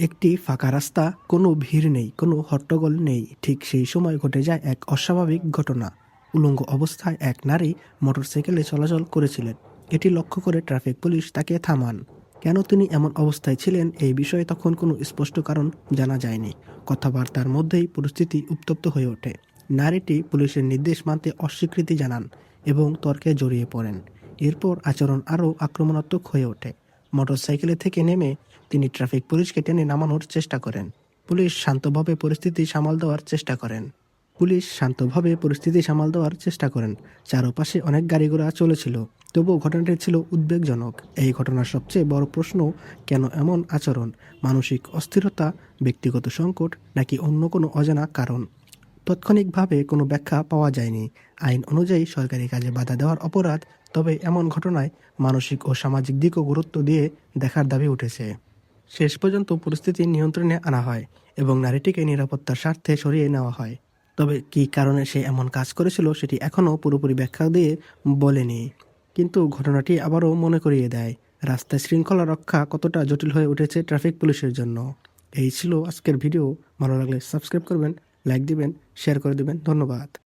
একটি ফাঁকা রাস্তা, কোনো ভিড় নেই, কোনো হট্টগোল নেই। ঠিক সেই সময় ঘটে যায় এক অস্বাভাবিক ঘটনা। উলঙ্গ অবস্থায় এক নারী মোটরসাইকেলে চলাচল করেছিলেন। এটি লক্ষ্য করে ট্রাফিক পুলিশ তাকে থামান। কেন তিনি এমন অবস্থায় ছিলেন এই বিষয়ে তখন কোনো স্পষ্ট কারণ জানা যায়নি। কথাবার্তার মধ্যেই পরিস্থিতি উত্তপ্ত হয়ে ওঠে। নারীটি পুলিশের নির্দেশ মানতে অস্বীকৃতি জানান এবং তর্কে জড়িয়ে পড়েন। এরপর আচরণ আরও আক্রমণাত্মক হয়ে ওঠে। মোটরসাইকেলে থেকে নেমে তিনি ট্রাফিক পুলিশকে টেনে নামানোর চেষ্টা করেন। পুলিশ শান্তভাবে পরিস্থিতি সামাল দেওয়ার চেষ্টা করেন। পুলিশ শান্তভাবে পরিস্থিতি সামাল দেওয়ার চেষ্টা করেন। চারপাশে অনেক গাড়ি ঘোড়া চলেছিল, তবুও ঘটনাটি ছিল উদ্বেগজনক। এই ঘটনার সবচেয়ে বড় প্রশ্ন, কেন এমন আচরণ? মানসিক অস্থিরতা, ব্যক্তিগত সংকট, নাকি অন্য কোনো অজানা কারণ? তাৎক্ষণিকভাবে কোনো ব্যাখ্যা পাওয়া যায়নি। আইন অনুযায়ী সরকারি কাজে বাধা দেওয়ার অপরাধ, তবে এমন ঘটনায় মানসিক ও সামাজিক দিকও গুরুত্ব দিয়ে দেখার দাবি উঠেছে। শেষ পর্যন্ত পরিস্থিতি নিয়ন্ত্রণে আনা হয় এবং নারীটিকে নিরাপত্তার স্বার্থে সরিয়ে নেওয়া হয়। তবে কী কারণে সে এমন কাজ করেছিল সেটি এখনও পুরোপুরি ব্যাখ্যা দিয়ে বলেনি। কিন্তু ঘটনাটি আবারও মনে করিয়ে দেয়, রাস্তায় শৃঙ্খলা রক্ষা কতটা জটিল হয়ে উঠেছে ট্রাফিক পুলিশের জন্য। এই ছিল আজকের ভিডিও। ভালো লাগলে সাবস্ক্রাইব করবেন লাইক দিবেন শেয়ার করে দিবেন। ধন্যবাদ।